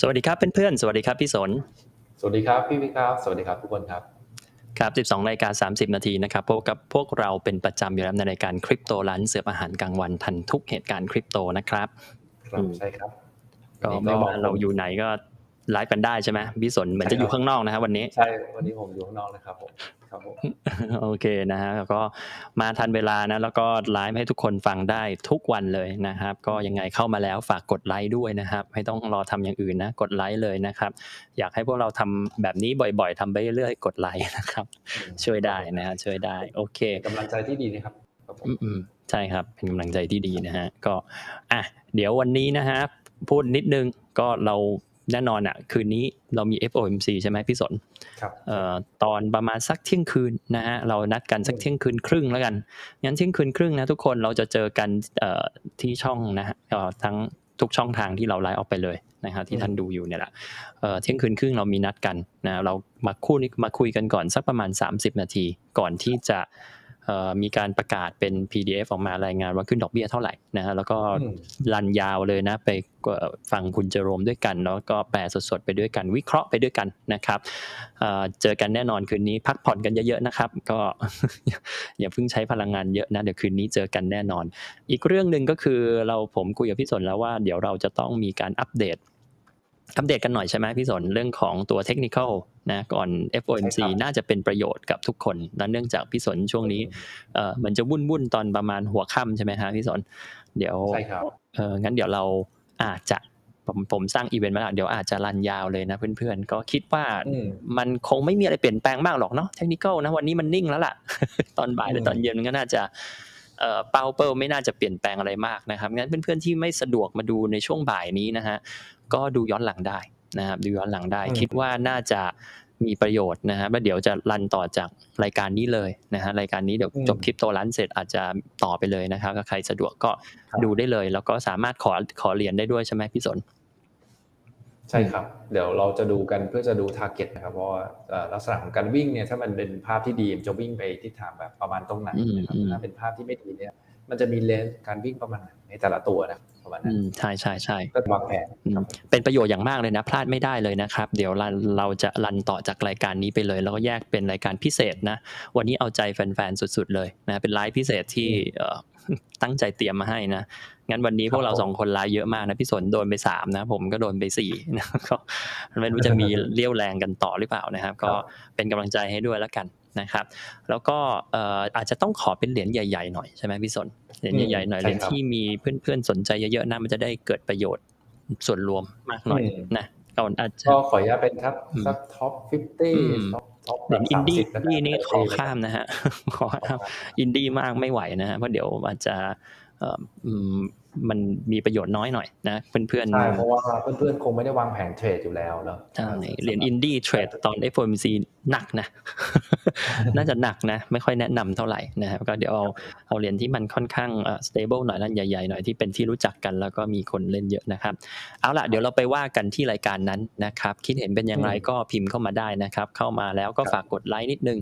สวัสดีครับเพื่อนๆสวัสดีครับพี่สน สวัสดีครับพี่วิครับ สวัสดีครับทุกคนครับครับ 12นาฬิกา30 นาทีนะครับพบกับพวกเราเป็นประจำอยู่แล้วในรายการคริปโตร้านเสิร์ฟอาหารกลางวันทันทุกเหตุการณ์คริปโตนะครับครับอืมใช่ครับก็วันไม่นี้ว่าเราอยู่ไหนก็ไลฟ์กันได้ใช่ไหมพี่สนเหมือนจะอยู่ข้างนอกนะครับวันนี้ใช่วันนี้ผมอยู่ข้างนอกนะครับผม ครับผมโอเคนะฮะแล้วก็มาทันเวลานะแล้วก็ไลฟ์ให้ทุกคนฟังได้ทุกวันเลยนะครับ ก็ยังไงเข้ามาแล้วฝากกดไลค์ด้วยนะครับ ไม่ต้องรอทำอย่างอื่นนะกดไลค์เลยนะครับ อยากให้พวกเราทำแบบนี้บ่อยๆทำไปเรื่อยๆกดไลค์นะครับ ช่วยได้นะฮะช่วยได้ โอเคเป็นกำลังใจที่ดีนะครับครับผมอืมอืมใช่ครับเป็นกำลังใจที่ดีนะฮะก็อะเดี๋ยววันนี้นะฮะพูดนิดนึงก็เรา แน่นอนอะคืนนี้เรามี FOMC ใช่ไหมพี่สนครับเอ่อตอนประมาณสักเที่ยงคืนนะฮะเรานัดกันสักเที่ยงคืนครึ่งแล้วกันงั้นเที่ยงคืนครึ่งนะทุกคนเราจะเจอกันเอ่อที่ช่องนะฮะเอ่อทั้งทุกช่องทางที่เราไลฟ์ออกไปเลยนะครับที่ท่านดูอยู่เนี่ยแหละเอ่อเที่ยงคืนครึ่งเรามีนัดกันนะเรามาคู่นี้มาคุยกันก่อนสักประมาณ 30 นาทีก่อนที่จะเอ่อ มีการประกาศเป็น PDF ออกมารายงานว่าขึ้นดอกเบี้ยเท่าไหร่นะฮะแล้วก็อืมรันยาวเลยนะไปเอ่อฟังคุณเจอโรมด้วยกันแล้วก็แปลสดๆไปด้วยกันวิเคราะห์ไปด้วยกันนะครับเอ่อเจอกันแน่นอนคืนนี้พักผ่อนกันเยอะๆนะครับ ก็อย่าเพิ่งใช้พลังงานเยอะนะเดี๋ยวคืนนี้เจอกันแน่นอน อีกเรื่องหนึ่งก็คือเราผมคุยกับพี่สนแล้วว่าเดี๋ยวเราจะต้องมีการอัปเดต อัปเดตกันหน่อยใช่ไหมพี่สนเรื่องของตัวเทคนิคนะก่อน FOMC ใช่ครับน่าจะเป็นประโยชน์กับทุกคนและเนื่องจากพี่สนช่วงนี้เออมันจะวุ่นวุ่นๆตอนประมาณหัวค่ำใช่ไหมฮะพี่สนเดี๋ยวใช่ครับเอองั้นเดี๋ยวเราอาจจะผมผมสร้างอีเวนต์มาแล้วเดี๋ยวอาจจะรันยาวเลยนะเพื่อนๆ ก็คิดว่าอืมมันคงไม่มีอะไรเปลี่ยนแปลงมากหรอกเนาะเทคนิคนะวันนี้มันนิ่งแล้วล่ะ ตอนบ่ายหรือมตอนเย็นมันก็น่าจะ เอ่อเป้าเปิลไม่น่าจะเปลี่ยนแปลงอะไรมากนะครับงั้นเพื่อนๆที่ไม่สะดวกมาดูในช่วงบ่ายนี้นะฮะก็ดูย้อนหลังได้นะครับดูย้อนหลังได้ คิดว่าน่าจะมีประโยชน์นะฮะแล้วเดี๋ยวจะรันต่อจากรายการนี้เลยนะฮะรายการนี้เดี๋ยวจบคลิปโตร้านเสร็จอาจจะต่อไปเลยนะครับถ้าใครสะดวกก็ดูได้เลย แล้วก็สามารถขอขอเหรียญได้ด้วยใช่ไหมพี่สน ใช่ครับ เดี๋ยวเราจะดูกันเพื่อจะดูทาร์เก็ตนะครับเพราะว่าเอ่อลักษณะของการวิ่งเนี่ยถ้ามันเป็นภาพที่ดีมันจะวิ่งไปทิศทางแบบประมาณตรงไหนนะครับอืมอืมถ้าเป็นภาพที่ไม่ดีเนี่ยมันจะมีเลนส์การวิ่งประมาณไหนในแต่ละตัวนะ ประมาณนั้อืนมใช่ใช่ใช่ก็วางแผนอืมเป็นประโยชน์อย่างมากเลยนะ พลาดไม่ได้เลยนะครับ เดี๋ยวเราเราจะรันต่อจากรายการนี้ไปเลย แล้วก็แยกเป็นรายการพิเศษนะ วันนี้เอาใจแฟนๆสุดๆเลยนะเป็นไลฟ์พิเศษที่เอ่อตั้งใจเตรียมมาให้นะงั้นวันนี้พวกเราสองคนไลฟ์เยอะมากนะพี่สนโดนไปสามนะ ผมก็โดนไปสี่นะก็ไม่รู้จะมีเลี้ยวแรงกันต่อหรือเปล่านะครับ ก็เป็นกำลังใจให้ด้วยแล้วกัน นะครับ แล้วก็เอ่ออาจจะต้องขอเป็นเหรียญใหญ่ๆหน่อยใช่ไหมพี่สนเหรียญใหญ่ๆหน่อยใช่เหรียญครับที่มีเพื่อนๆสนใจเยอะๆนะมันจะได้เกิดประโยชน์ส่วนรวมมากหน่อยอืมนะก่อนอาจจะก็ขออนุญาตเป็นทับอืมสักท็อปอืม50ท็อปท็อปเหรียญอินดี้30ะครับนี่นี่ขอข้ามนะฮะขอข้ามอินดี้มากไม่ไหวนะฮะเพราะเดี๋ยวอาจจะเอ่ออืมมันมีประโยชน์น้อยหน่อยนะเพื่อนๆใช่เพราะว่าเพื่อนๆคงไม่ได้วางแผนเทรดอยู่แล้วเนาะใช่เหรียญอินดี้เทรดตอน FOMC หนักนะ น่าจะหนักนะ ไม่ค่อยแนะนำเท่าไหร่นะครับก็เดี๋ยวเอาเอาเหรียญที่มันค่อนข้างเอ่อ stable หน่อยแล้วใหญ่ๆหน่อยที่เป็นที่รู้จักกันแล้วก็มีคนเล่นเยอะนะครับ เอาล่ะเดี๋ยวเราไปว่ากันที่รายการนั้นนะครับ คิดเห็นเป็นอย่างไรอืมก็พิมพ์เข้ามาได้นะครับ เข้ามาแล้วก็ครับฝากกดไลค์นิดนึง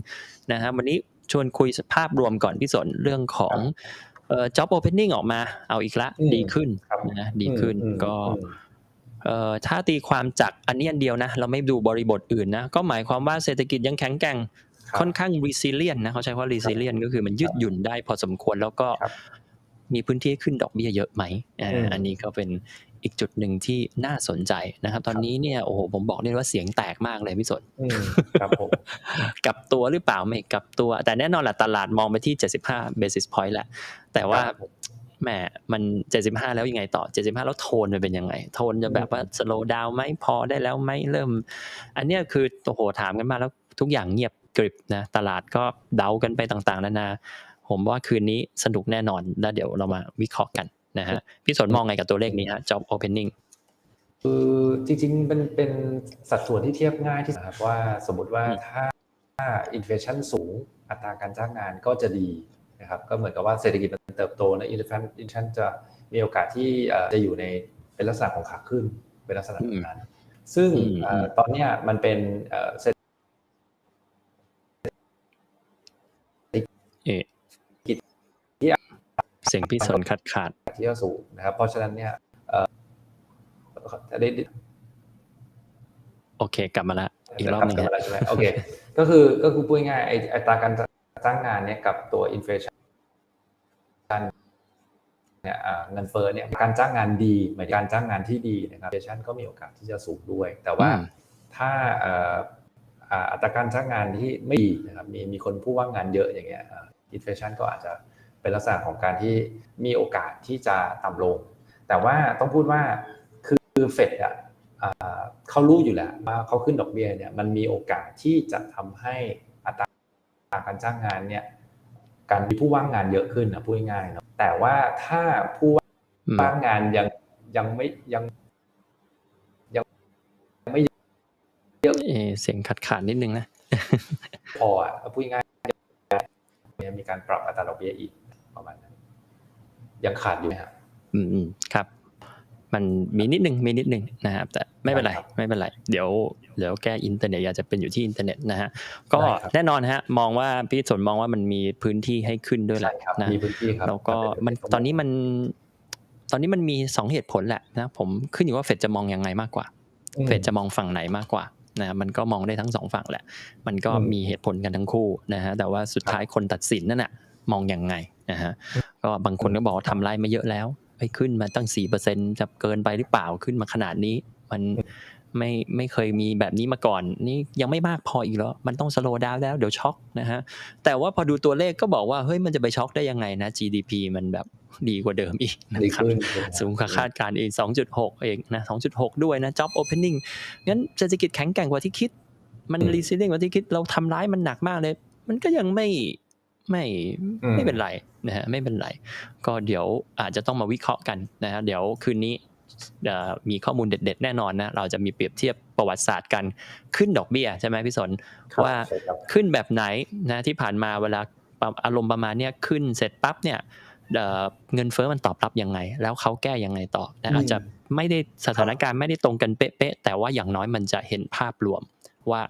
นะครับวันนี้ชวนคุยภาพรวมก่อนพี่สนเรื่องของ เอ่อ job opening ออกมา เอาอีกละอืมดีขึ้นครับนะดีขึ้นอืมก็อืมเอ่อถ้าตีความจากอันนี้อันเดียวนะ เราไม่ดูบริบทอื่นนะ ก็หมายความว่าเศรษฐกิจยังแข็งแกร่งครับค่อนข้าง resilient นะเขาใช้ว่า resilient ก็คือมันยืดหยุ่นได้พอสมควรแล้วก็ครับมีพื้นที่ให้ขึ้นดอกเบี้ยเยอะไหมอ่าอืมอันนี้ก็เป็น อีกจุดหนึ่งที่น่าสนใจนะครับ ตอนนี้เนี่ยโอ้โหผมบอกได้เลยว่าเสียงแตกมากเลยพี่สนอืมครับผมกลับตัวหรือเปล่าไม่กลับตัว แต่แน่นอนแหละตลาดมองไปที่ 75 basis point แหละ แต่ว่าครับผมแหมมัน 75 แล้วยังไงต่อ 75 แล้วโทนมันเป็นยังไง โทนจะแบบว่า slow down ไหมพอได้แล้วไหมเริ่ม อันเนี้ยคือโอ้โหถามกันมาแล้วทุกอย่างเงียบกริบนะตลาดก็เดากันไปต่างๆนานาผมว่าคืนนี้สนุกแน่นอนแล้วเดี๋ยวเรามาวิเคราะห์กัน นะฮะพี่สนมองไงกับตัวเลขนี้ฮะ job opening คือจริงๆเป็นเป็นสัดส่วนที่เทียบง่ายที่สุดครับว่าสมมติว่าอืมถ้าถ้าอินเฟชันสูงอัตราการจ้างงานก็จะดีนะครับก็เหมือนกับว่าเศรษฐกิจมันเติบโตนะอินเฟชันจะมีโอกาสที่เอ่อจะอยู่ในเป็นลักษณะของขาขึ้นเป็นลักษณะแบบนั้น ซึ่งอืมเอ่อตอนเนี้ยมันเป็นเอ่อเศรษฐเอะ เสียงพี่สนขาดขาดกิจที่สูงนะครับ เพราะฉะนั้นเนี่ยเอ่อจะได้โอเค กลับมาละอีกรอบหนึงกลัฮะมาแล้วใช่ไหมโอเค ก็คือก็คือพูดง่ายๆไอ้อัตราการจ้างงานเนี่ยกับตัวอินฟลชันเนี่ยอ่าเงินเฟ้อเนี่ยการจ้างงานดีหมายถึงการจ้างงานที่ดีนะครับอินฟลชันก็มีโอกาสที่จะสูงด้วย แต่ว่าอืมถ้าเอ่ออ่าอัตราการจ้างงานที่ไม่ดีนะครับมีมีคนผู้ว่างงานเยอะอย่างเงี้ยอินฟลชันก็อาจจะ เป็นลักษณะของการที่มีโอกาสที่จะต่ำลง แต่ว่าต้องพูดว่าคือเฟดอะอ่าเขารู้อยู่แล้วว่าเขาขึ้นดอกเบี้ยเนี่ยมันมีโอกาสที่จะทำให้อัตราการจ้างงานเนี่ยการมีผู้ว่างงานเยอะขึ้นนะพูดง่ายๆเนาะแต่ว่าถ้าผู้อืมว่างงานยังยังไม่ยังเอะเสียงขาดขาดๆนิดนึงนะพออะพูดง่ายๆเนี่ยมีการปรับอัตราดอกเบี้ยอีก ประมาณนั้นยังขาดอยู่นะครับอืมอืมครับ มันมีนิดนึงมีนิดนึงนะครับ แต่ไม่เป็นไรได้ครับไม่เป็นไรเดี๋ยวเดี๋ยวแก้อินเทอร์เน็ตอยากจะเป็นอยู่ที่อินเทอร์เน็ตนะฮะก็ได้ครับแน่นอนฮะมองว่าพี่สนมองว่ามันมีพื้นที่ให้ขึ้นด้วยแหใช่ละครับนะมีพื้นที่ครับแล้วก็ถ้าเป็มันไปได้ตอนนี้มัน ตอนนี้มันมีสองเหตุผลแหละนะผมขึ้นอยู่ว่าเฟดจะมองยังไงมากกว่าอืมเฟดจะมองฝั่งไหนมากกว่านะมันก็มองได้ทั้งสองฝั่งแหละ มันก็อืมมีเหตุผลกันทั้งคู่นะฮะ แต่ว่าสุดท้ายคนตัดสินนั่นน่ะ มองยังไงนะฮะก็บางคนก็บอกว่าทำไรมาเยอะแล้วไปขึ้นมาตั้งสี่เปอร์เซ็นจะเกินไปหรือเปล่าขึ้นมาขนาดนี้ มันไม่ไม่เคยมีแบบนี้มาก่อน นี่ยังไม่มากพออีกแล้ว มันต้องสโลว์ดาวแล้วเดี๋ยวช็อกนะฮะแต่ว่าพอดูตัวเลขก็บอกว่าเฮ้ยมันจะไปช็อกได้ยังไงนะ GDP มันแบบดีกว่าเดิมอีกนะดีครับขึ้นสูงกว่าคาดการณ์เอง2.6 เองนะ 2.6 ด้วยนะ job opening งั้นเศรษฐกิจแข็งแกร่งกว่าที่คิด มันอืม resilient กว่าที่คิดเราทำร้ายมันหนักมากเลย มันก็ยังไม่ ไม่อืมไม่เป็นไรนะฮะไม่เป็นไร ก็เดี๋ยวอาจจะต้องมาวิเคราะห์กันนะฮะเดี๋ยวคืนนี้เอ่อมีข้อมูลเด็ด ๆ แน่นอนนะเราจะมีเปรียบเทียบประวัติศาสตร์กันขึ้นดอกเบี้ยใช่ไหมพี่สนครับว่าใช่ครับขึ้นแบบไหนนะที่ผ่านมาเวลาอารมณ์ประมาณเนี้ยขึ้นเสร็จปั๊บเนี่ยเอ่อเงินเฟ้อมันตอบรับยังไง แล้วเขาแก้ยังไงต่อนะอืมอาจจะไม่ได้สถานการณ์ไม่ได้ตรงกันเป๊ะๆแต่ว่าอย่างน้อยมันจะเห็นภาพรวมว่า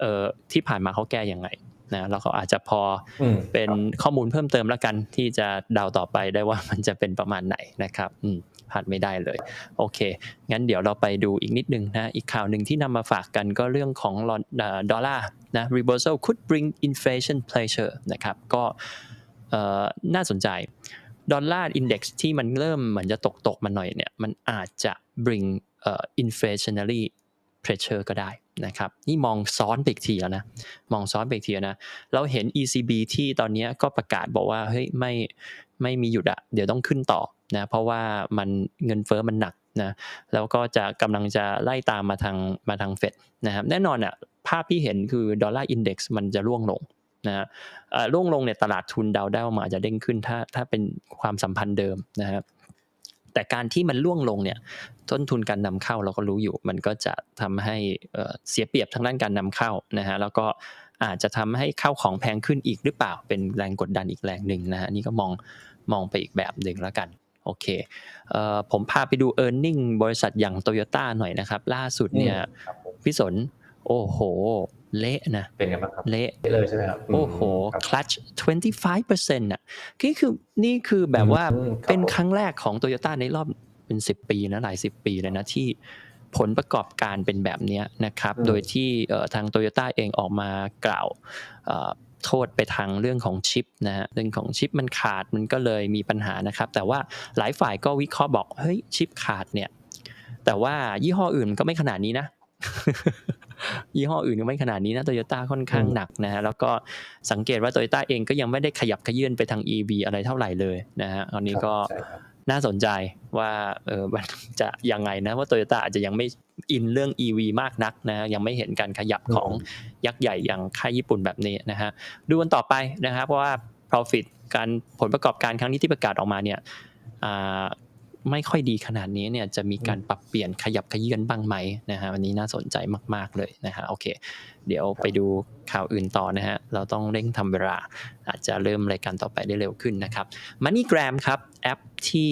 เอ่อที่ผ่านมาเขาแก้ยังไง นะแล้วเขาอาจจะพออืมเป็นครับข้อมูลเพิ่มเติมแล้วกันที่จะเดาต่อไปได้ว่ามันจะเป็นประมาณไหนนะครับอืมพลาดไม่ได้เลย โอเค งั้นเดี๋ยวเราไปดูอีกนิดนึงนะ อีกข่าวหนึ่งที่นำมาฝากกันก็เรื่องของดอลลาร์นะ reversal could bring inflation pressure นะครับ ก็เอ่อน่าสนใจ ดอลลาร์อินเด็กซ์ที่มันเริ่มเหมือนจะตกตกๆมาหน่อยเนี่ย มันอาจจะ bring เอ่อ inflationary pressure ก็ได้ นะครับนี่มองซ้อนไปอีกทีแล้วนะมองซ้อนไปอีกทีแล้วนะ เราเห็น ECB ที่ตอนนี้ก็ประกาศบอกว่าเฮ้ยไม่ไม่มีหยุดอะเดี๋ยวต้องขึ้นต่อนะเพราะว่ามันเงินเฟ้อมันหนักนะแล้วก็จะกำลังจะไล่ตามมาทางมาทางเฟดนะครับแน่นอนอะภาพที่เห็นคือดอลลาร์อินเด็กซ์มันจะร่วงลงนะอ่อร่วงลงเนี่ยตลาดทุนเดาได้ามาจะเด้งขึ้นถ้าถ้าเป็นความสัมพันธ์เดิมนะครับ แต่การที่มันร่วงลงเนี่ยต้นทุนการนำเข้าเราก็รู้อยู่ มันก็จะทำให้เอ่อเสียเปรียบทางด้านการนำเข้านะฮะแล้วก็อาจจะทำให้ข้าวของแพงขึ้นอีกหรือเปล่าเป็นแรงกดดันอีกแรงหนึ่งนะฮะนี่ก็มองมองไปอีกแบบหนึ่งแล้วกันโอเคเอ่อผมพาไปดู e a r n i n g บริษัทอย่างโตโยต้าหน่อยนะครับ ล่าสุดเนี่ยครับผมพี่สน โอ้โห เละนะ เป็นไงบ้างครับ เละได้เลยใช่ไหมครับ โอ้โหครับคลัตช์25%อะนี่คือนี่คือแบบว่าอืมครับเป็นครั้งแรกของโตโยต้าในรอบเป็น 10 ปีนะหลาย 10 ปีเลยนะที่ผลประกอบการเป็นแบบเนี้ยนะครับอืมโดยที่เอ่อทางโตโยต้าเองออกมากล่าวเอ่อโทษไปทางเรื่องของชิปนะฮะเรื่องของชิปมันขาดมันก็เลยมีปัญหานะครับ แต่ว่าหลายฝ่ายก็วิเคราะห์บอกเฮ้ยชิปขาดเนี่ย แต่ว่ายี่ห้ออื่นก็ไม่ขนาดนี้นะ ยี่ห้ออื่นก็ไม่ขนาดนี้นะโตโยต้าค่อนข้างอืมหนักนะฮะแล้วก็สังเกตว่าโตโยต้าเองก็ยังไม่ได้ขยับขยื่นไปทาง EV อะไรเท่าไหร่เลยนะฮะอันนี้ก็ใช่ครับน่าสนใจว่าเออมันจะยังไงนะว่าโตโยต้าอาจจะยังไม่อินเรื่อง EV มากนักนะยังไม่เห็นการขยับของยักษ์ใหญ่อย่างค่ายญี่ปุ่นแบบนี้นะฮะดูกันต่อไปนะครับเพราะว่า profit การผลประกอบการครั้งนี้ที่ประกาศออกมาเนี่ยอ่า ไม่ค่อยดีขนาดนี้เนี่ยจะมีการปรับเปลี่ยนขยับขยื่นบ้างไหมนะฮะวันนี้น่าสนใจมาก ๆเลยนะฮะโอเค เดี๋ยวไปดูข่าวอื่นต่อนะฮะเราต้องเร่งทำเวลา อาจจะเริ่มรายการต่อไปได้เร็วขึ้นนะครับ MoneyGram ครับแอปที่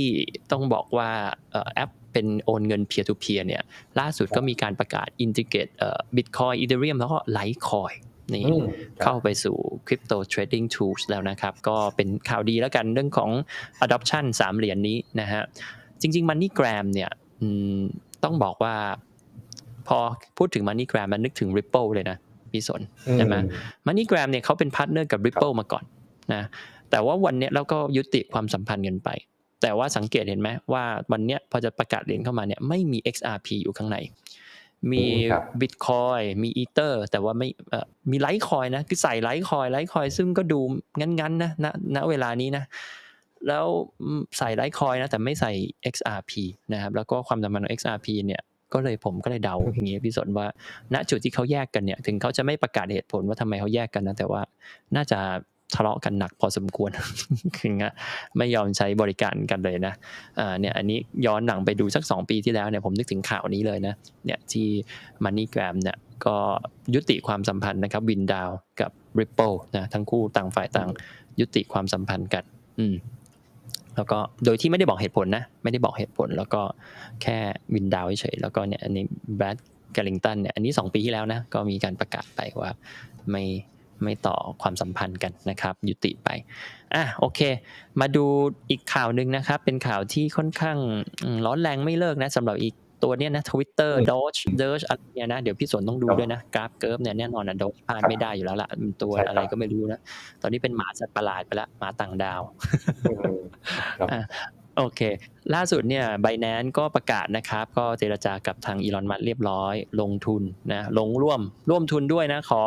ต้องบอกว่าเอ่อแอปเป็นโอนเงิน peer to peer เนี่ยล่าสุดก็มีการประกาศ integrate เอ่อ Bitcoin Ethereum แล้วก็ Litecoin นี่อืมครับเข้าไปสู่ Crypto Trading Tools แล้วนะครับ ก็เป็นข่าวดีแล้วกันเรื่องของ adoption 3 เหรียญนี้นะฮะ จริงๆ MoneyGram เนี่ยอืมต้องบอกว่า พอพูดถึง MoneyGram มันนึกถึง Ripple เลยนะพี่สนใช่ไหม MoneyGram เนี่ยเขาเป็นพาร์ทเนอร์กับ Ripple มาก่อนนะแต่ว่าวันเนี้ยเราก็ยุติความสัมพันธ์กันไป แต่ว่าสังเกตเห็นไหมว่าวันเนี้ยพอจะประกาศเหรียญเข้ามาเนี่ยไม่มี XRP อยู่ข้างในมีครับ Bitcoin มีอีเตอร์แต่ว่าไม่เอ่อมีไลท์คอยนะ คือใส่ไลท์คอยไลท์คอยซึ่งก็ดูงั้นๆนะณณเวลานี้นะ แล้วใส่ไลท์คอยนะแต่ไม่ใส่ XRP นะครับแล้วก็ความสัมพันธ์ของ XRP เนี่ยก็เลยผมก็เลยเดาอย่างนี้พี่สนว่า ณจุดที่เขาแยกกันเนี่ย ถึงเขาจะไม่ประกาศเหตุผลว่าทำไมเขาแยกกันนะแต่ว่าน่าจะทะเลาะกันหนักพอสมควรคืองั้นไม่ยอมใช้บริการกันเลยนะอ่าเนี่ยอันนี้ย้อนหลังไปดูสัก 2 ปีที่แล้วเนี่ยผมนึกถึงข่าวนี้เลยนะเนี่ยที่ MoneyGram เนี่ยก็ยุติความสัมพันธ์นะครับวินดาวกับ Ripple นะทั้งคู่ต่างฝ่ายต่างยุติความสัมพันธ์กัน อืม แล้วก็โดยที่ไม่ได้บอกเหตุผลนะ ไม่ได้บอกเหตุผล แล้วก็แค่วินดาวเฉยแล้วก็เนี่ยอันนี้แบรดแกลิงตันเนี่ยอันนี้ 2 ปีที่แล้วนะ ก็มีการประกาศไปว่าไม่ไม่ต่อความสัมพันธ์กันนะครับ ยุติไปอะโอเค มาดูอีกข่าวหนึ่งนะครับ เป็นข่าวที่ค่อนข้างร้อนแรงไม่เลิกนะสำหรับอีก ตัวเนี้ยนะ Twitter Doge Doge อะไรเนี่ยนะเดี๋ยวพี่สนต้องดูด้วยนะกราฟเกิร์ฟเนี่ยแน่นอนนะ Doge พลาดไม่ได้อยู่แล้วล่ะมันตัวใช่ครับอะไรก็ไม่รู้นะตอนนี้เป็นหมาสัตว์ประหลาดไปแล้วหมาต่างดาวอืมครับอะโอเค ล่าสุดเนี่ยไบแนนก็ประกาศนะครับ ก็เจรจากับทางอีลอนมัสเรียบร้อย ลงทุนนะลงร่วมร่วมทุนด้วยนะ ขอ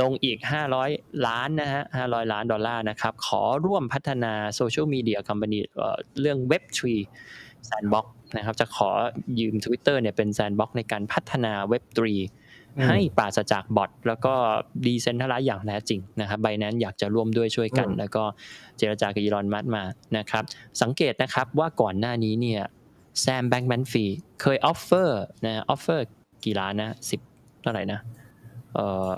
ลงอีก 500 ล้านนะฮะ500 ล้านดอลลาร์นะครับ ขอร่วมพัฒนาโซเชียลมีเดียคอมพานีเรื่อง Web3 Sandbox นะครับจะขอยืม Twitter เนี่ยเป็น Sandbox ในการพัฒนา Web3 อืมให้ปราศจากบอทแล้วก็ดีเซนทัลไลซ์อย่างแท้จริงนะครับไบนั้นอยากจะร่วมด้วยช่วยกันอืมแล้วก็เจรจากับอีลอนมัสมานะครับ สังเกตนะครับว่าก่อนหน้านี้เนี่ยแซมแบงก์แมนฟีเคยออฟเฟอร์นะออฟเฟอร์กี่ล้านนะสิบเท่าไหร่นะเอ่อ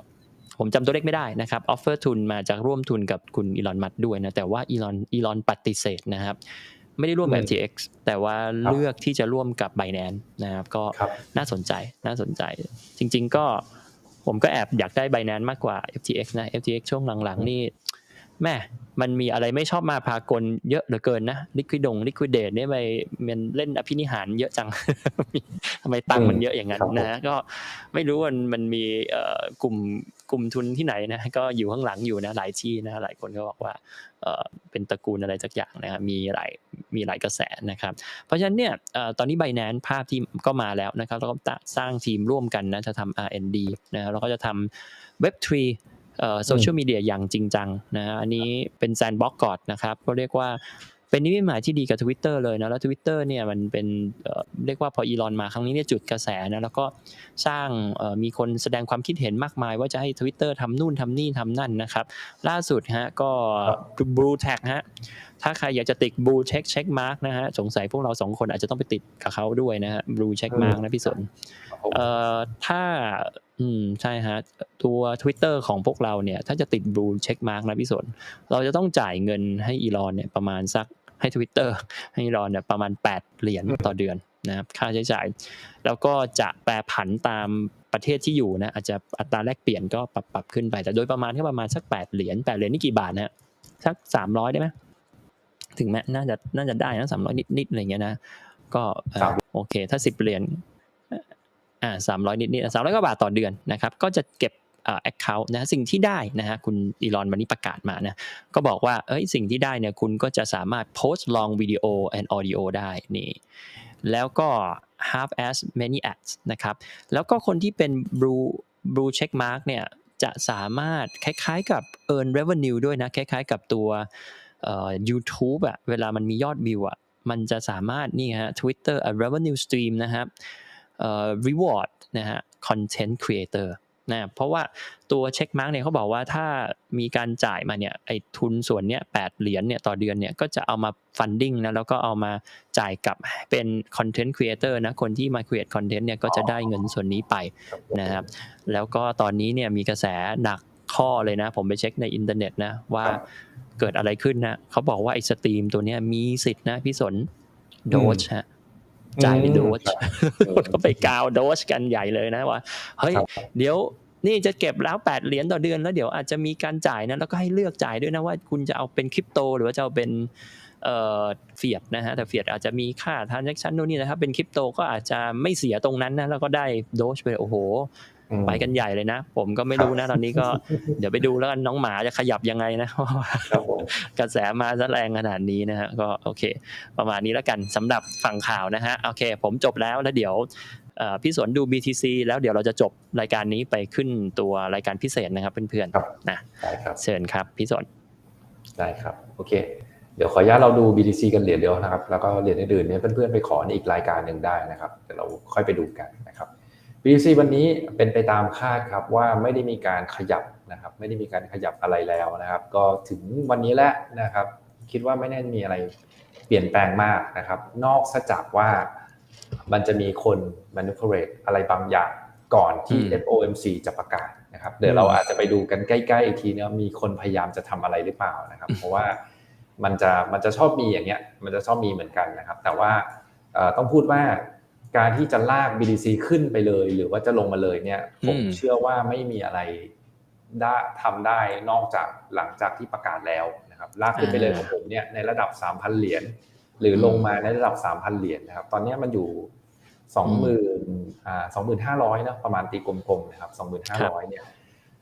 ผมจำตัวเลขไม่ได้นะครับออฟเฟอร์ทุนมาจากร่วมทุนกับคุณอีลอนมัสด้วยนะแต่ว่าอีลอนอีลอนปฏิเสธนะครับ ไม่ได้ร่วมกับอืม FTX แต่ว่าครับเลือกที่จะร่วมกับ Binance นะครับ ก็ครับน่าสนใจน่าสนใจ จริง ๆ ก็ผมก็แอบอยากได้ Binance มากกว่า FTX นะ FTX ช่วงหลังๆ นี่แม่มันมีอะไรไม่ชอบมาพากลเยอะเหลือเกินนะลิควิดงลิควิดเดตเนี่ยไปมันเล่นอภินิหารเยอะจังทำไมตังค์มันเยอะอย่างนั้นครับผมนะก็ไม่รู้ว่ามันมีเอ่อกลุ่มกลุ่มทุนที่ไหนนะก็อยู่ข้างหลังอยู่นะหลายที่นะหลายคนก็บอกว่า เป็นตระกูลอะไรสักอย่างนะครับมีหลายมีหลายกระแสนะครับ เพราะฉะนั้นเนี่ยตอนนี้ไบแนนภาพที่ก็มาแล้วนะครับแล้วก็สร้างทีมร่วมกันนะจะทำ R&D นะครับแล้วก็จะทำ Web3 โซเชียลมีเดียอย่างจริงจังนะฮะอันนี้เป็นแซนบ็อกก่อนนะครับก็เรียกว่า เป็นนิมิตหมายที่ดีกับ Twitter เลยนะแล้ว Twitter เนี่ยมันเป็นเอ่อเรียกว่าพออีลอนมาครั้งนี้เนี่ยจุดกระแสนะแล้วก็สร้างเอ่อมีคนแสดงความคิดเห็นมากมายว่าจะให้ Twitter ทำนู่นทำนี่ทำนั่นนะครับล่าสุดฮะก็ Blue Tag ฮะถ้าใครอยากจะติด Blue Check Check Mark นะฮะสงสัยพวกเราสองคนอาจจะต้องไปติดกับเขาด้วยนะฮะ Blue Check Mark นะพี่สนครับผมเอ่อถ้าอืมใช่ฮะตัว Twitter ของพวกเราเนี่ย ถ้าจะติด Blue Check Mark นะพี่สน เราจะต้องจ่ายเงินให้อีลอนเนี่ยประมาณสัก ให้ Twitter ให้อีลอนเนี่ยประมาณ 8 เหรียญต่อเดือนนะครับค่าใช้จ่าย แล้วก็จะแปรผันตามประเทศที่อยู่นะอาจจะอัตราแลกเปลี่ยนก็ปรับปรับขึ้นไปแต่โดยประมาณก็ประมาณสัก 8 เหรียญ8เหรียญนี่กี่บาทนะฮะสัก 300 ได้ไหมถึงแม้น่าจะน่าจะได้นะสามร้อยนิดๆอะไรเงี้ยนะก็เอ่อครับโอเคถ้า 10 เหรียญอ่าสามร้อยนิดนิดสามร้อยกว่าบาทต่อเดือนนะครับ ก็จะเก็บ แอ่า account นะสิ่งที่ได้นะฮะคุณอีลอนวันนี้ประกาศมานะก็บอกว่าเอ้ยสิ่งที่ได้เนี่ยคุณก็จะสามารถ post long video and audio ได้นี่แล้วก็ have as many ads นะครับแล้วก็คนที่เป็น blue blue check mark เนี่ยจะสามารถคล้ายๆกับ earn revenue ด้วยนะคล้ายๆกับตัวเอ่อ YouTube อะเวลามันมียอดวิวอะมันจะสามารถนี่ฮะ Twitter a revenue stream นะครับ reward นะฮะ content creator นะเพราะว่าตัวเช็คมาร์กเนี่ยเขาบอกว่าถ้ามีการจ่ายมาเนี่ยไอ้ทุนส่วนเนี้ยแปดเหรียญเนี่ยต่อเดือนเนี่ยก็จะเอามา funding นะแล้วก็เอามาจ่ายกับเป็น content creator นะคนที่มา create content เนี่ยก็จะได้เงินส่วนนี้ไปนะครับแล้วก็ตอนนี้เนี่ยมีกระแสหนักข้อเลยนะ ผมไปเช็คในอินเทอร์เน็ตนะว่าเกิดอะไรขึ้นนะเขาบอกว่าไอ้สตรีมตัวเนี้ยมีสิทธิ์นะพี่สนโดชฮะ จ่ายเป็นโดชคนก็ไปกาวโดชกันใหญ่เลยนะว่าเฮ้ยครับเดี๋ยวนี่จะเก็บแล้ว8เหรียญต่อเดือนแล้วเดี๋ยวอาจจะมีการจ่ายนะแล้วก็ให้เลือกจ่ายด้วยนะว่าคุณจะเอาเป็นคริปโต หรือว่าจะเอาเป็นเอ่อเฟียดนะฮะแต่เฟียดอาจจะมีค่า transaction นู่นนี่นะครับเป็นคริปโตก็อาจจะไม่เสียตรงนั้นนะแล้วก็ได้โดชไปโอ้โหอืม ไปกันใหญ่เลยนะ ผมก็ไม่รู้นะ ตอนนี้ก็เดี๋ยวไปดูแล้วกันน้องหมาจะขยับยังไงนะเพราะว่าครับผมกระแสมาซะแรงขนาดนี้นะฮะก็โอเค ประมาณนี้แล้วกันสำหรับฝั่งข่าวนะฮะโอเค ผมจบแล้วแล้วเดี๋ยวเอ่อพี่สวนดู BTC แล้วเดี๋ยวเราจะจบรายการนี้ไปขึ้นตัวรายการพิเศษนะครับเพื่อนครับๆนะได้ครับเชิญครับพี่สวนได้ครับโอเค เดี๋ยวขออนุญาตเราดู BTC กันเหรียญเดียวนะครับ แล้วก็เหรียญอื่นๆเนี่ยเพื่อนๆไปขอในอีกรายการหนึ่งได้นะครับเดี๋ยวเราค่อยไปดูกันนะครับ BTC วันนี้เป็นไปตามคาดครับว่าไม่ได้มีการขยับนะครับไม่ได้มีการขยับอะไรแล้วนะครับ ก็ถึงวันนี้แหละนะครับ คิดว่าไม่แน่ามีอะไรเปลี่ยนแปลงมากนะครับ นอกจากว่ามันจะมีคน manipulate อะไรบางอย่างก่อนที่อืม FOMC จะประกาศนะครับ เดี๋ยวเราอาจจะไปดูกันใกล้ๆอีกทีนะมีคนพยายามจะทำอะไรหรือเปล่านะครับ เพราะว่ามันจะมันจะชอบมีอย่างเงี้ย มันจะชอบมีเหมือนกันนะครับ แต่ว่าเอ่อต้องพูดว่า การที่จะลาก BDC ขึ้นไปเลย หรือว่าจะลงมาเลยเนี่ยผมอืมเชื่อว่าไม่มีอะไรได้ทำได้นอกจากหลังจากที่ประกาศแล้วนะครับลากขึ้นไปเลยของผมเนี่ยในระดับ 3,000 เหรียญหรือลงมาในระดับ 3,000 เหรียญนะครับตอนนี้มันอยู่20,000อ่า25,000นะประมาณตีกลมๆนะครับ2,500เนี่ย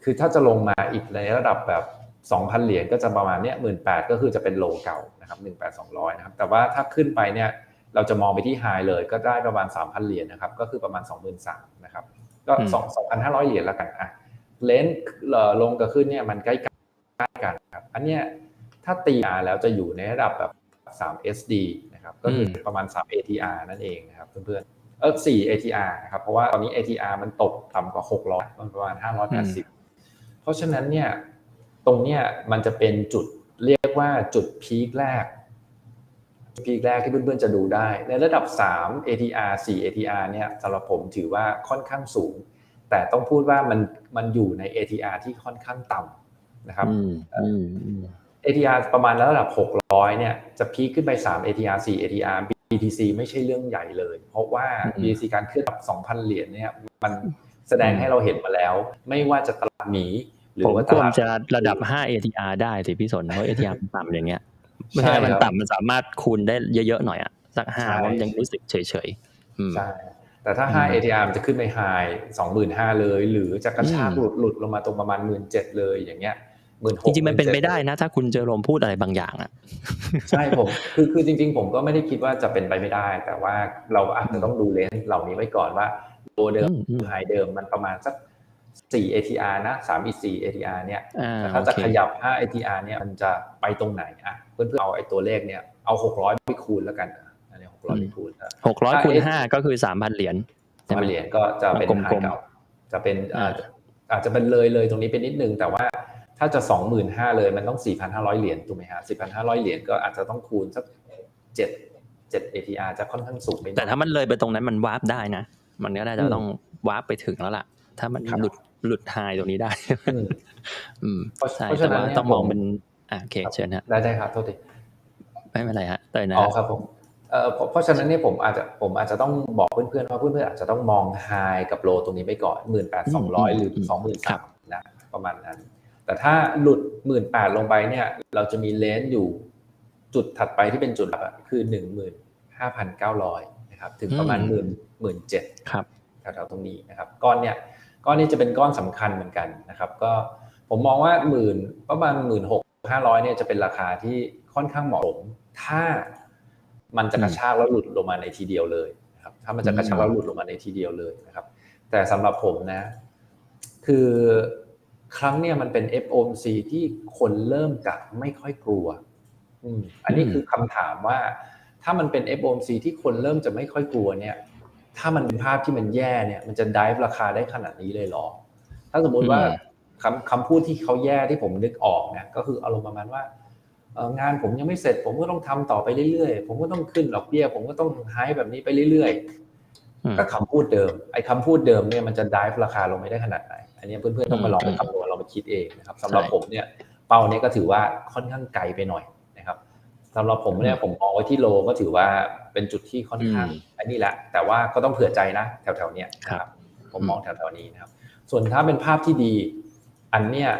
คือถ้าจะลงมาอีกในระดับแบบ2,000เหรียญก็จะประมาณเนี้ย18,000ก็คือจะเป็นโลเก่านะครับ18,200นะครับแต่ว่าถ้าขึ้นไปเนี่ย เราจะมองไปที่ไฮเลยก็ได้ประมาณ 3,000 เหรียญนะครับ ก็คือประมาณ 23,000นะครับ ก็อืม2 2,500 เหรียญแล้วกันอะเลนส์เอ่อลงกับขึ้นเนี่ยมันใกล้ๆกันครับ อันเนี้ยถ้าตีมาแล้วจะอยู่ในระดับแบบ3 SD นะครับก็คือประมาณ 3 ATR นั่นเองนะครับเพื่อนๆเออ4 ATR นะครับเพราะว่าตอนนี้ ATR มันตกต่ำกว่า 600มันประมาณ 580 เพราะฉะนั้นเนี่ยตรงเนี้ยมันจะเป็นจุดเรียกว่าจุดพีคแรก พีคแรกที่เพื่อนๆจะดูได้ ในระดับ 3 ATR 4 ATR เนี่ยสำหรับผมถือว่าค่อนข้างสูง แต่ต้องพูดว่ามันมันอยู่ใน ATR ที่ค่อนข้างต่ำนะครับอืมอืมอืม ATR ประมาณระดับ 600 เนี่ยจะพีคขึ้นไป 3 ATR 4 ATR BTC ไม่ใช่เรื่องใหญ่เลย เพราะว่าอืม BTC การขึ้นแบบ2,000 เหรียญเนี่ยมันแสดงให้เราเห็นมาแล้ว ไม่ว่าจะตลาดหมีหรืผอมว่าคตวรลาดจะระดับ 5 ATR ได้สิพี่สนเพราะ ATR มันต่ำอย่างเงี้ย ใช่ไม่ใช่มันครับต่ำมันสามารถคูณได้เยอะๆหน่อยอะสักห้าใช่มันยังรู้สึกเฉยๆอืมใช่แต่ถ้าอืม5 ATR มันจะขึ้นไปไฮ25,000เลย หรือจะกระชากอืมหลุดหลุดลงมาตรงประมาณ17,000เลยอย่างเงี้ย16,000จริงๆมันเป็นไปได้นะ ถ้าคุณเจอโรมพูดอะไรบางอย่างอะใช่ผมคือคือจริง ๆ ผมก็ไม่ได้คิดว่าจะเป็นไปไม่ได้ แต่ว่าเราอาจจะต้องดูเลนส์เหล่านี้ไว้ก่อนว่าโลเดิมอืมอืมไฮเดิมมันประมาณสัก 4 ATR นะ3อีก4 ATR เนี่ยอ่าแต่ถ้าจะโอเคขยับ5 ATR เนี่ยมันจะไปตรงไหนอะเพื่อนๆเอาไอ้ตัวเลขเนี่ยเอา 600ไปคูณแล้วกันอะอันนี้600ไปคูณนะหกร้อยถ้าคูณ S ห้าก็คือสามพันเหรียญใช่ไหมมาเหรียญก็จะเป็นกลมๆไฮเก่าจะเป็นอ่าอาจจะอาจจะเป็นเลยเลยตรงนี้เป็นนิดนึงแต่ว่าถ้าจะ 25,000เลยมันต้อง 4,500 เหรียญถูกไหมฮะ4,500 เหรียญก็อาจจะต้องคูณสัก7 7 ATR จะค่อนข้างสูงไปหน่อยแต่ถ้ามันเลยไปตรงนั้นมันวาร์ปได้นะ มันก็น่าจะอืมต้องวาร์ปไปถึงแล้วล่ะ ถ้ามันครับหลุดหลุดไฮตรงนี้ได้อืมอืมเพราะใช่เพราะแต่ฉะนั้นว่าเนี่ยต้องมองผมเป็นอ่าโอเคเชิญฮะได้ได้ครับโทษทีไม่เป็นไรฮะเตยนะอ๋อครับผมเอ่อเพราะเพราะฉะนั้นเนี่ยผมอาจจะผมอาจจะต้องบอกเพื่อนๆว่าเพื่อนๆอาจจะต้องมองไฮกับโลตรงนี้ไปก่อนหมื่นแปดสองร้อยหรือสองหมื่นสามนะประมาณนั้น แต่ถ้าหลุดหมื่นแปดลงไปเนี่ย เราจะมีเลนส์อยู่จุดถัดไปที่เป็นจุดหลักอะคือหนึ่งหมื่นห้าพันเก้าร้อยนะครับ ถึงประมาณหมื่นหมื่นเจ็ดครับแถวๆตรงนี้นะครับก้อนเนี่ย ก้อนนี้จะเป็นก้อนสำคัญเหมือนกันนะครับ ก็ผมมองว่าหมื่นประมาณหมื่นหกห้าร้อยเนี่ยจะเป็นราคาที่ค่อนข้างเหมาะสมถ้ามันจะกระชากแล้วหลุดลงมาในทีเดียวเลยนะครับถ้ามันจะกระชากแล้วหลุดลงมาในทีเดียวเลยนะครับ แต่สำหรับผมนะ คือครั้งเนี่ยมันเป็น FOMC ที่คนเริ่มจะไม่ค่อยกลัวอันนี้คือคำถามว่าถ้ามันเป็น FOMC ที่คนเริ่มจะไม่ค่อยกลัวเนี่ย ถ้ามันเป็นภาพที่มันแย่เนี่ย มันจะดิฟราคาได้ขนาดนี้เลยเหรอ ถ้าสมมุติว่าคำคำพูดที่เขาแย่ที่ผมนึกออกเนี่ยก็คืออารมณ์ประมาณว่าเอ่องานผมยังไม่เสร็จ ผมก็ต้องทำต่อไปเรื่อยๆ ผมก็ต้องขึ้นดอกเบี้ย ผมก็ต้องไฮแบบนี้ไปเรื่อยๆอืมก็คำพูดเดิม ไอ้คำพูดเดิมเนี่ยมันจะดิฟราคาลงไปได้ขนาดไหน อันนี้เพื่อนๆต้องมาลองไปคำนวณลองไปคิดเองนะครับสำหรับใช่ผมเนี่ยเป้าเนี้ก็ถือว่าค่อนข้างไกลไปหน่อยนะครับ สำหรับผมเนี่ยผมมองไว้ที่โลก็ถือว่าเป็นจุดที่ค่อนข้างอืมอันนี้แหละแต่ว่าก็ต้องเผื่อใจนะ แถวๆเนี้ยนะครับ ผมมองแถวๆนี้นะครับ ส่วนถ้าเป็นภาพที่ดี อันเนี้ย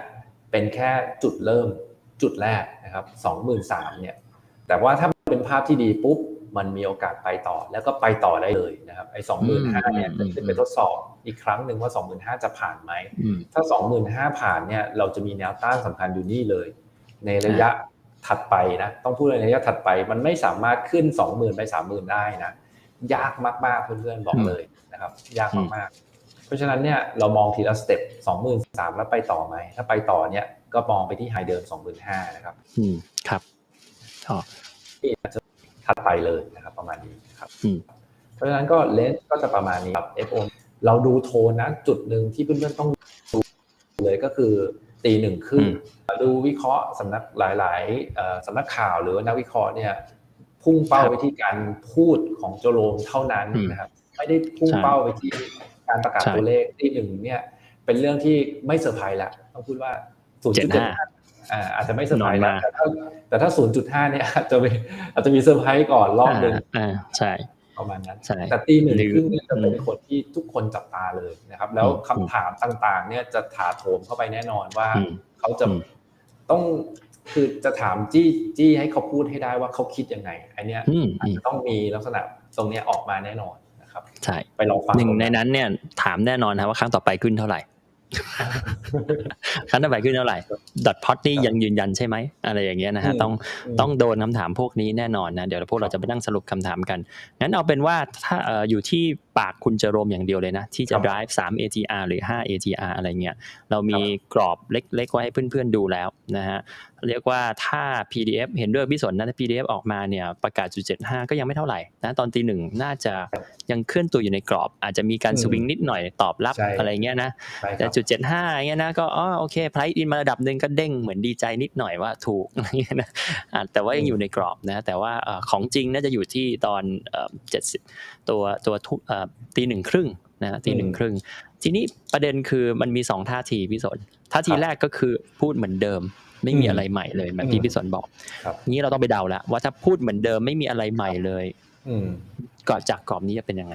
เป็นแค่จุดเริ่มจุดแรกนะครับสองหมื่นสามเนี่ย แต่ว่าถ้าเป็นภาพที่ดีปุ๊บมันมีโอกาสไปต่อแล้วก็ไปต่อได้เลยนะครับไอ้สองหมื่นห้าเนี่ยจะขึ้นไปทดสอบอีกครั้งหนึ่งว่าสองหมื่นห้าจะผ่านไหมอืมถ้า25,000ผ่านเนี่ยเราจะมีแนวต้านสำคัญอยู่นี่เลย ในระยะ ถัดไปนะต้องพูดในระยะถัดไป มันไม่สามารถขึ้น 20,000 ไป 30,000 ได้นะยากมากๆเพื่อนๆบอกเลยนะครับ ยากมากๆเพราะฉะนั้นเนี่ยเรามองทีละสเต็ป23,000แล้วไปต่อไหมถ้าไปต่อเนี่ยก็มองไปที่ไฮเดิม25,000นะครับ อืมครับอ๋อถัดไปเลยนะครับ ประมาณนี้ครับอืมเพราะฉะนั้นก็เลนส์ก็จะประมาณนี้ครับ FO เราดูโทนนะจุดหนึ่งที่เพื่อนๆต้องดูเลยก็คือ ตีหนึ่งครึ่งดูวิเคราะห์สำนักหลายๆเอ่อสำนักข่าวหรือว่านักวิเคราะห์เนี่ยพุ่งเป้าไปที่การพูดของโจโรมเท่านั้นอืมนะครับไม่ได้พุ่งใช่เป้าไปที่การประกาศใช่ตัวเลขที่หนึ่งเนี่ย เป็นเรื่องที่ไม่เซอร์ไพรส์ละต้องพูดว่า0.75อ่าอาจจะไม่เซอร์ไพรส์นละอนมาแต่ถ้าแต่ถ้า0.5เนี่ยอาจจะมีอาจจะมีเซอร์ไพรส์ก่อนรอบหนึ่งอ่าใช่ ประมาณนั้นใช่แต่ตีหนึ่งหรือครึ่งเนี่ยจะเป็นอืมคนที่ทุกคนจับตาเลยนะครับ แล้วอืมคำถามต่างๆ เนี่ยจะถาโถมเข้าไปแน่นอนว่าอืมเขาจะอืมต้องคือจะถามจี้จี้ให้เขาพูดให้ได้ว่าเขาคิดยังไงอันเนี้ยอืมอาจอืมจะต้องมีลักษณะตรงเนี้ยออกมาแน่นอนนะครับใช่ไปลองฟังหนึ่งตรในนั้นเนี่ยถามแน่นอนครับว่าครั้งต่อไปขึ้นเท่าไหร่ ครั้งต่อไปขึ้นเท่าไหร่ดอทพอตนี่ยังยืนยันใช่ไหมอะไรอย่างเงี้ยนะฮะต้องมต้องโดนคำถามพวกนี้แน่นอนนะเดี๋ยวพวกเราจะไปนั่งสรุปคำถามกันงั้นเอาเป็นว่าถ้าเอ่ออยู่ที่ปากคุณเจอโรมอย่างเดียวเลยนะ ที่จะครับ drive 3 ATR หรือ 5 ATR อะไรเงี้ยเรามีกรอบเล็กๆไว้ให้เพื่อนๆดูแล้วนะฮะเรียกว่าถ้า PDF เห็นด้วยพี่สนนะถ้า PDF ออกมาเนี่ยประกาศจุด75ก็ยังไม่เท่าไหร่นะตอนตีหนึ่งน่าจะยังเคลื่อนตัวอยู่ในกรอบ อาจจะมีการอืมสวิงนิดหน่อยตอบรับใช่อะไรเงี้ยนะใช่คแต่รับจุดเจ็ดห้าเงี้ยนะก็อ๋อโอเคไพรซ์อินมาระดับหนึ่งก็เด้งเหมือนดีใจนิดหน่อยว่าถูกอะไรเงี้ยนะอะแต่ว่ายังอยู่ในกรอบนะแต่ว่าเอ่อของจริงน่าจะอยู่ที่ตอนเจ็ดสิบตัวตัวทุกเอ่อตีหนึ่งครึ่งนะตีหนึ่งครึ่งทีนี้ประเด็นคือมันมีสองท่าทีพี่สนท่าทีแรกก็คือพูดเหมือนเดิม ไม่มีอะไรใหม่เลยเหมือนที่พี่สนบอกครับนี้เราต้องไปเดาแล้วว่าถ้าพูดเหมือนเดิมไม่มีอะไรใหม่เลยอืมก่อนจากกรอบนี้จะเป็นยังไง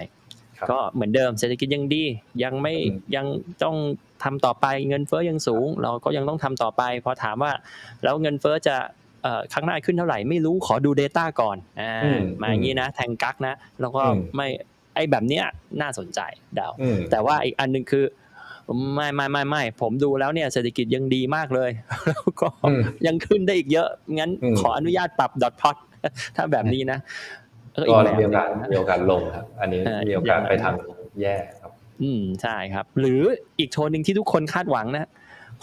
ครับก็เหมือนเดิมเศรษฐกิจยังดี ยังไม่อืมยังต้องทำต่อไปเงินเฟ้อยังสูง เราก็ยังต้องทำต่อไปพอถามว่าแล้วเงินเฟ้อจะเอ่อข้างหน้าขึ้นเท่าไหร่ไม่รู้ขอดู Data ก่อนอ่าอืมมาอย่างนี้นะแทงกักนะ แล้วก็อืมไม่ ไอ้แบบเนี้ยน่าสนใจเดาอืมแต่ว่าอีกอันหนึ่งคือไม่ไม่ไม่ไม่ผมดูแล้วเนี่ยเศรษฐกิจยังดีมากเลยแล้วก็อืมยังขึ้นได้อีกเยอะงั้นอืมขออนุญาตปรับดอทพอตถ้าแบบนี้นะก็ก็อีกแบบมีหโอนึ่กาสงนะมีโอกาสลงครับ อันนี้เออมีโอกาสอย่างนั้นไปทางแย่ครับ อืมใช่ครับ หรืออีกโทนหนึ่งที่ทุกคนคาดหวังนะ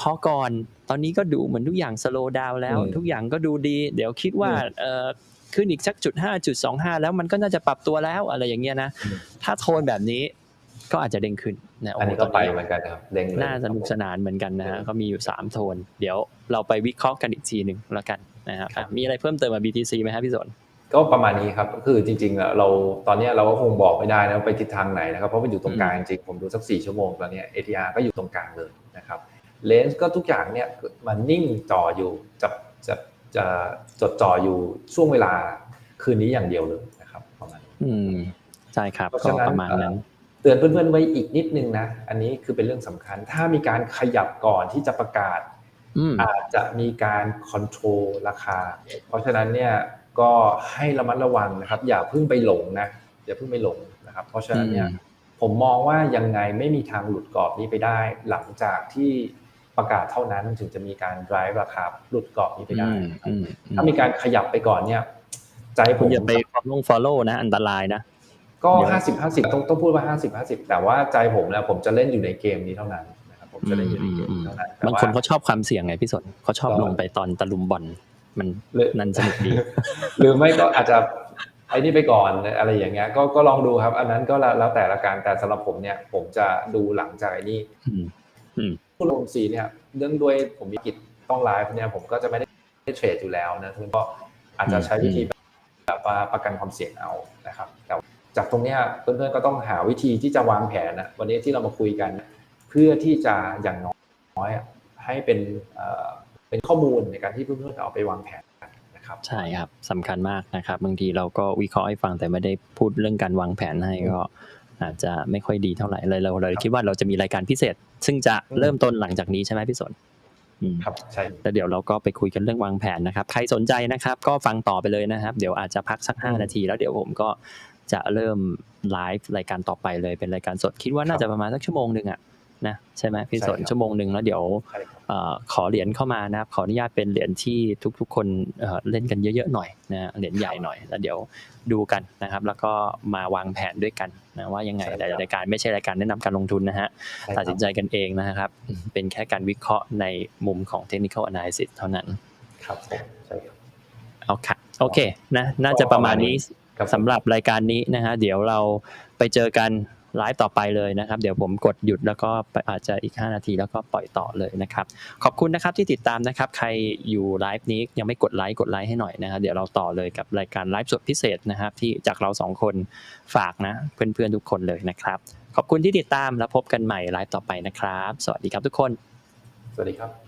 พอก่อนตอนนี้ก็ดูเหมือนทุกอย่างสโลว์ดาวแล้วอืมทุกอย่างก็ดูดี เดี๋ยวคิดว่าอืมเออ ขึ้นอีกสักจุดห้าจุดสองห้าแล้วมันก็น่าจะปรับตัวแล้วอะไรอย่างเงี้ยนะอืมถ้าโทนแบบนี้ก็อาจจะเด้งขึ้นนะโโหอันนี้ก็ตไปเหมือนกันครับเด้งเลยน่าสนุกสนานเหมือนกันนะฮะก็มีอยู่สามโทน เดี๋ยวเราไปวิเคราะห์กันอีกทีหนึ่งแล้วกันนะครับอะมีอะไรเพิ่มเติมมา BTC ไหมครับพี่สนก็ประมาณนี้ครับก็คือจริงๆอะเราตอนเนี้ยเราก็คงบอกไม่ได้นะว่าไปทิศทางไหนนะครับเพราะมันอยู่ตรงกลางจริงๆผมดูสักสี่ชั่วโมงตอนเนี้ย ATR ก็อยู่ตรงกลางเลยนะครับเลนส์ก็ทุกอย่างเนี่ยมันนิ่งจ่ออยู่จะจะ จะจดจ่ออยู่ช่วงเวลาคืนนี้อย่างเดียวเลยนะครับประมาณนี้อืมใช่ครับเพราะก็ฉะนั้นประมาณนั้นเตือนเพื่อนๆไว้อีกนิดนึงนะ อันนี้คือเป็นเรื่องสำคัญ ถ้ามีการขยับก่อนที่จะประกาศอืมอาจจะมีการคอนโทรลราคา เพราะฉะนั้นเนี่ยก็ให้ระมัดระวังนะครับ อย่าเพิ่งไปหลงนะอย่าเพิ่งไปหลงนะครับ เพราะฉะนั้นเนี่ยอืมผมมองว่ายังไงไม่มีทางหลุดกรอบนี้ไปได้ หลังจากที่ ประกาศเท่านั้นถึงจะมีการ drive ราคาหลุดกรอบนี้ไปได้อืมอืมถ้ามีการขยับไปก่อนเนี่ยใจผคุณมอย่าไป follow follow นะ อันตรายนะ ก็เดี๋ยวห้าสิบห้าสิบต้องต้องพูดว่าห้าสิบห้าสิบแต่ว่าใจผมแล้วผมจะเล่นอยู่ในเกมนี้เท่านั้นนะครับผมจะเล่นอยู่ในเกมนี้เท่านั้นแต่บางว่าคนเขาชอบความเสี่ยงไงพี่สนเขาชอบก็ลงไปตอนตะลุมบอลมันหรือนั่นสนุกดีหรือไม่ก็อาจจะไอ้นี่ไปก่อนอะไรอย่างเงี้ยก็ก็ลองดูครับ อันนั้นก็แล้วแล้วแต่ละการแต่สำหรับผมเนี่ย ผมจะดูหลังจากไอ้นี่อืมผู้ ลงสีเนี่ยเรื่องด้วยผมมีกิจต้องไลฟ์เนี่ยผมก็จะไม่ได้เทรดอยู่แล้วนะทุกคนก็อาจจะใช้วิธีแบบแบบว่าประกันความเสี่ยงเอานะครับแต่จากตรงเนี้ยเพื่อนๆก็ต้องหาวิธีที่จะวางแผนนะวันนี้ที่เรามาคุยกัน เพื่อที่จะอย่างน้อยอะให้เป็นเอ่อเป็นข้อมูลในการที่เพื่อนๆเอาไปวางแผนกันนะครับใช่ครับสำคัญมากนะครับบางทีเราก็วิเคราะห์ให้ฟังแต่ไม่ได้พูดเรื่องการวางแผนให้ก็ อาจจะไม่ค่อยดีเท่าไหร่เลยเราเลยคิดว่าเราจะมีรายการพิเศษ ซึ่งจะเริ่มต้นหลังจากนี้ใช่ไหมพี่สนอืมครับใช่แล้วเดี๋ยวเราก็ไปคุยกันเรื่องวางแผนนะครับ ใครสนใจนะครับ ก็ฟังต่อไปเลยนะครับ เดี๋ยวอาจจะพักสักอืม5นาที แล้วเดี๋ยวผมก็จะเริ่มไลฟ์รายการต่อไปเลยเป็นรายการสดคิดว่าน่าจะประมาณสักชั่วโมงหนึ่งอะนะใช่ไหมพี่สนใช่ครับชั่วโมงหนึ่งแล้วเดี๋ยวใช่ครับเอ่อ ขอเหรียญเข้ามานะครับขออนุญาตเป็นเหรียญที่ทุกๆ คนเอ่อเล่นกันเยอะๆหน่อยนะฮะเหรียญใหญ่หน่อยแล้วเดี๋ยวดูกันนะครับ แล้วก็มาวางแผนด้วยกันนะว่ายังไงใช่ครับแต่รายการไม่ใช่รายการแนะนำการลงทุนนะฮะใช่ครับตัดสินใจกันเองนะครับ เป็นแค่การวิเคราะห์ในมุมของ technical analysis เท่านั้นครับผมใช่ครับเอาค่ะโอเคนะน่าจะประมาณนี้ครับผมสำหรับรายการนี้นะฮะเดี๋ยวเราไปเจอกัน ไลฟ์ต่อไปเลยนะครับ เดี๋ยวผมกดหยุดแล้วก็อาจจะอีก 5 นาทีแล้วก็ปล่อยต่อเลยนะครับ ขอบคุณนะครับที่ติดตามนะครับ ใครอยู่ไลฟ์นี้ยังไม่กดไลค์กดไลค์ให้หน่อยนะครับ เดี๋ยวเราต่อเลยกับรายการไลฟ์สดพิเศษนะครับ ที่จากเราสองคนฝากนะ เพื่อนๆทุกคนเลยนะครับ ขอบคุณที่ติดตามแล้วพบกันใหม่ไลฟ์ต่อไปนะครับ สวัสดีครับทุกคน สวัสดีครับ